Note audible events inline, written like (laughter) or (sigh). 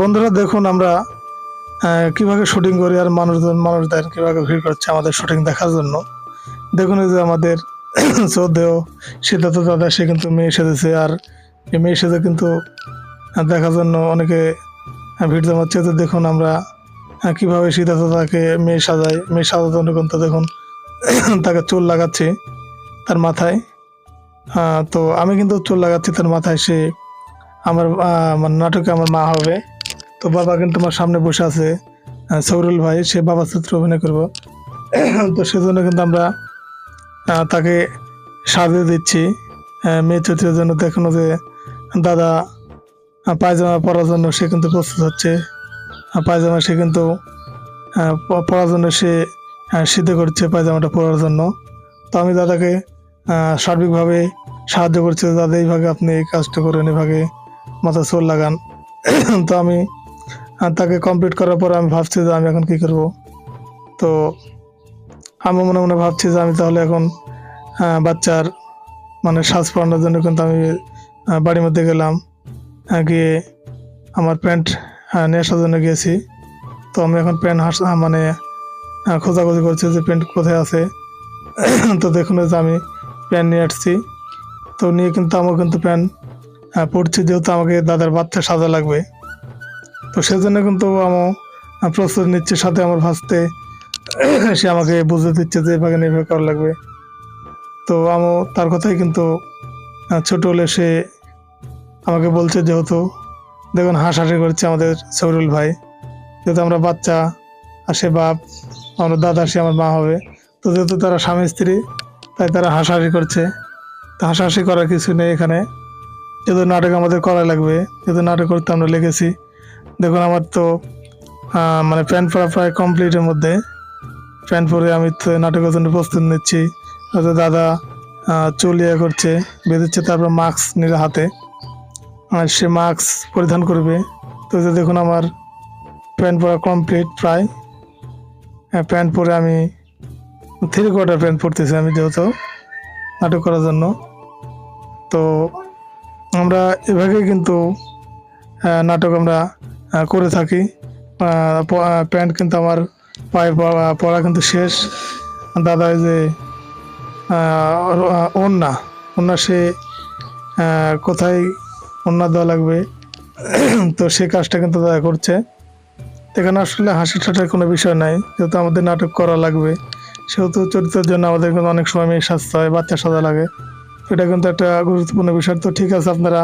বন্ধুরা দেখুন আমরা কীভাবে শুটিং করি আর মানুষজন, মানুষদের কীভাবে ভিড় করছে আমাদের শুটিং দেখার জন্য। দেখুন যে আমাদের (clears throat) শ্রদ্ধেয় সিদ্ধার্থ দাদা, সে কিন্তু মেয়ে সেজেছে আর এই মেয়ে সেজে কিন্তু দেখার জন্য অনেকে ভিড় জমাচ্ছে। তো দেখুন আমরা কীভাবে সিদ্ধার্থ দাদাকে মেয়ে সাজাই, মেয়ে সাজার জন্য কিন্তু দেখুন (clears throat) তাকে চুল লাগাচ্ছি তার মাথায়। তো আমি কিন্তু চুল লাগাচ্ছি তার মাথায়, সে আমার নাটকে আমার মা হবে। তো বাবা কিন্তু আমার সামনে বসে আছে। সৌরুল ভাই, সে বাবার চরিত্রে অভিনয় করব। (clears throat) তো সেজন্য কিন্তু আমরা তাকে সাজিয়ে দিচ্ছি। মেয়ে চরিত্রের জন্য দেখুন যে দাদা পায়জামা পরার জন্য সে কিন্তু প্রস্তুত হচ্ছে। পায়জামা সে কিন্তু পরার জন্য সে সিদ্ধ করছে পায়জামাটা পরার জন্য। তো আমি দাদাকে সার্বিকভাবে সাহায্য করছি দাদা, এইভাবে আপনি এই কাজটা করেন, এভাবে মাথা চোর লাগান। তো আমি তাকে কমপ্লিট করার পর আমি ভাবছি যে আমি এখন কি করব। তো আমি মনে মনে ভাবছি যে আমি তাহলে এখন বাচ্চার মানে শ্বাস পড়ানোর জন্য কিন্তু আমি বাড়ির মধ্যে গেলাম। গিয়ে আমার প্যান্ট নিয়ে আসার জন্য গিয়েছি। তো আমি এখন প্যান্ট হাস মানে খোঁজাখুঁজি করছি যে প্যান্ট কোথায় আছে। তো দেখুন যে আমি প্যান্ট নিয়ে আসছি। তো নিয়ে কিন্তু আমার কিন্তু প্যান্ট পড়ছি যেহেতু আমাকে দাদার বাচ্চা সাজা লাগবে। তো সেজন্য কিন্তু আমার প্রস্তুতি নিচ্ছে, সাথে আমার ভাসতে (coughs) সে আমাকে বুঝে দিচ্ছে যে এভাবে নির্ভর করা লাগবে। তো আমও তার কথাই কিন্তু ছোট হলে সে আমাকে বলছে যেহেতু, দেখুন হাসাহাসি করছে আমাদের সৌরুল ভাই। যেহেতু আমরা বাচ্চা, আর সে বাপ, আমরা দাদা, সে আমার মা হবে। তো যেহেতু তারা স্বামী স্ত্রী, তাই তারা হাসাহাসি করছে। তো হাসাহাসি করার কিছু নেই এখানে। যেহেতু নাটক আমাদের করা লাগবে। যেহেতু নাটক করতে আমরা লিখেছি দেখুন আমার তো মানে প্যান্ট পরা প্রায় কমপ্লিটের মধ্যে। প্যান্ট পরে আমি তো নাটকের জন্য প্রস্তুত নিচ্ছি। হয়তো দাদা চুল ইয়ে করছে বেঁধেছে তারপর মাস্ক নিলে হাতে। আর সে মাস্ক পরিধান করবে। তো যে দেখুন আমার প্যান্ট পরা কমপ্লিট প্রায়। হ্যাঁ, প্যান্ট পরে আমি থ্রি কোয়ার্টার প্যান্ট পরতেছি আমি যেহেতু নাটক করার জন্য। তো আমরা এভাবেই কিন্তু নাটক আমরা করে থাকি। প্যান্ট কিন্তু আমার পায়ে পরা কিন্তু শেষ। দাদা যে ওড়না ওড়না সে কোথায় ওড়না দেওয়া লাগবে? তো সে কাজটা কিন্তু দাদা করছে। এখানে আসলে হাসি ঠাটার কোনো বিষয় নাই। যেহেতু আমাদের নাটক করা লাগবে, সেহেতু চরিত্রের জন্য আমাদের কিন্তু অনেক সময় মেয়ে সাজতে হয়, বাচ্চা সাজা লাগে। এটা কিন্তু একটা গুরুত্বপূর্ণ বিষয়। তো ঠিক আছে আপনারা